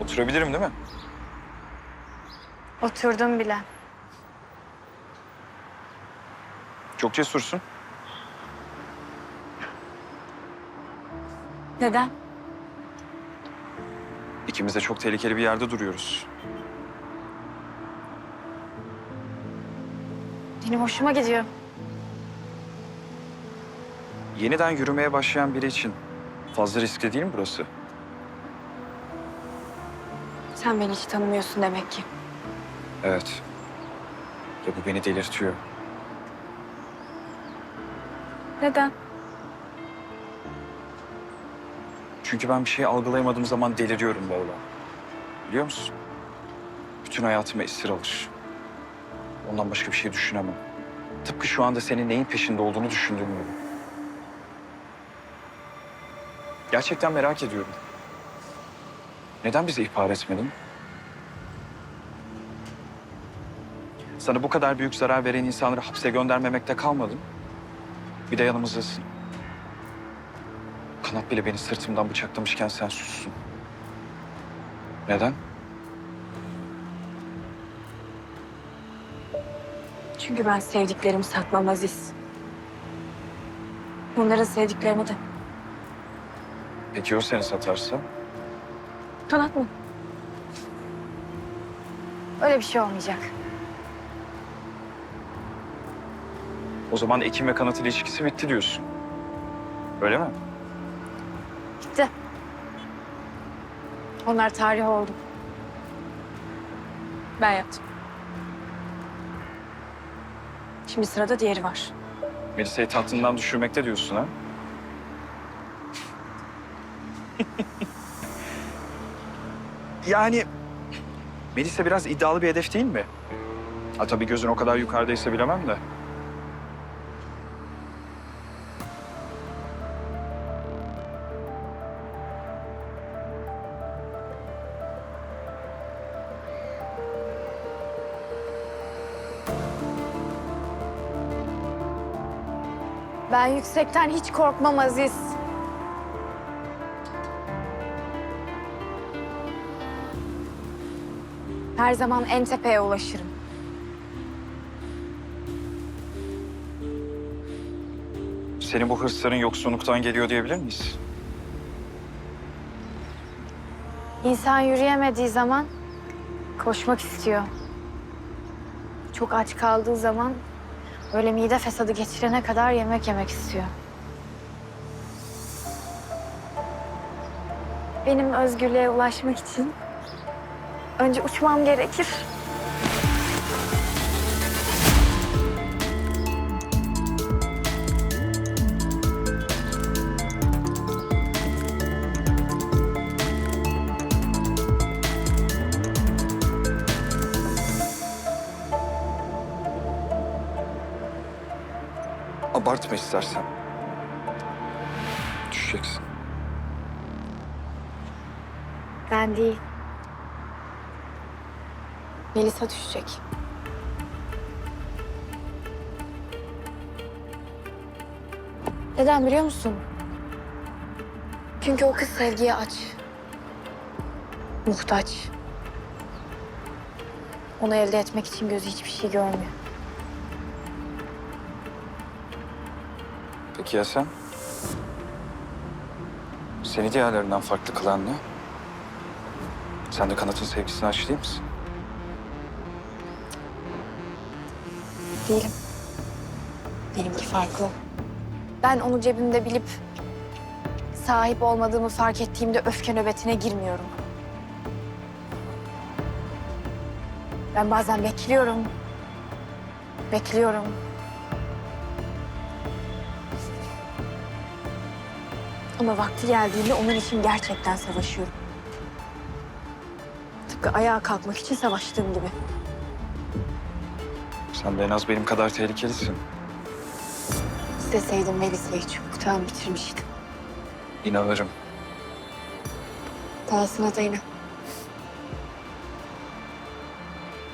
Oturabilirim değil mi? Oturdum bile. Çok cesursun. Neden? İkimiz de çok tehlikeli bir yerde duruyoruz. Benim hoşuma gidiyor. Yeniden yürümeye başlayan biri için fazla riskli değil mi burası? Sen beni hiç tanımıyorsun demek ki. Evet. Ve bu beni delirtiyor. Neden? Çünkü ben bir şey algılayamadığım zaman deliriyorum Lola. Biliyor musun? Bütün hayatımı esir alır. Ondan başka bir şey düşünemem. Tıpkı şu anda senin neyin peşinde olduğunu düşündüğüm gibi. Gerçekten merak ediyorum. Neden bizi ihbar etmedin? Sana bu kadar büyük zarar veren insanları hapse göndermemekte kalmadın. Bir de yanımızdasın. Kanat bile beni sırtımdan bıçaklamışken sen sussun. Neden? Çünkü ben sevdiklerimi satmam Aziz. Onların sevdiklerini de. Peki o seni satarsa? Kanat mı? Öyle bir şey olmayacak. O zaman Ekim ve Kanat ilişkisi bitti diyorsun. Öyle mi? Gitti. Onlar tarih oldu. Ben yaptım. Şimdi sırada diğeri var. Melisa'yı tahtından düşürmekte diyorsun ha? Yani Melisa biraz iddialı bir hedef değil mi? Ha tabii gözün o kadar yukarıdaysa bilemem de. Ben yüksekten hiç korkmam Aziz. Her zaman en tepeye ulaşırım. Senin bu hırsların yoksunluktan geliyor diyebilir miyiz? İnsan yürüyemediği zaman koşmak istiyor. Çok aç kaldığı zaman öyle mide fesadı geçirene kadar yemek yemek istiyor. Benim özgürlüğe ulaşmak için önce uçmam gerekir. Abartma istersen. Düşeceksin. Ben değil. Melisa düşecek. Neden biliyor musun? Çünkü o kız sevgiye aç. Muhtaç. Onu elde etmek için gözü hiçbir şey görmüyor. Peki ya sen? Seni diğerlerinden farklı kılan ne? Sen de kanatın sevgisine aç değil misin? Değilim. Benimki farklı. Ben onu cebimde bilip sahip olmadığımı fark ettiğimde öfke nöbetine girmiyorum. Ben bazen bekliyorum. Bekliyorum. Ama vakti geldiğinde onun için gerçekten savaşıyorum. Tıpkı ayağa kalkmak için savaştığım gibi. Sen de en az benim kadar tehlikelisin. İsteseydim Melisa'yı çoktan bitirmiştim. İnanırım. Dahasına da inan.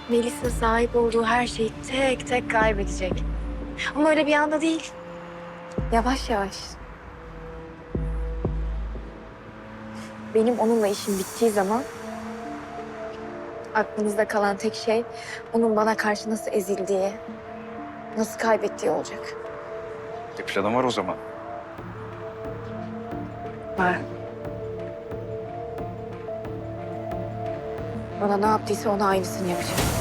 Melisa sahip olduğu her şeyi tek tek kaybedecek. Ama öyle bir anda değil. Yavaş yavaş. Benim onunla işim bittiği zaman Aklınızda kalan tek şey onun bana karşı nasıl ezildiği, nasıl kaybettiği olacak. Bir planım var o zaman. Var. Bana ne yaptıysa ona aynısını yapacağım.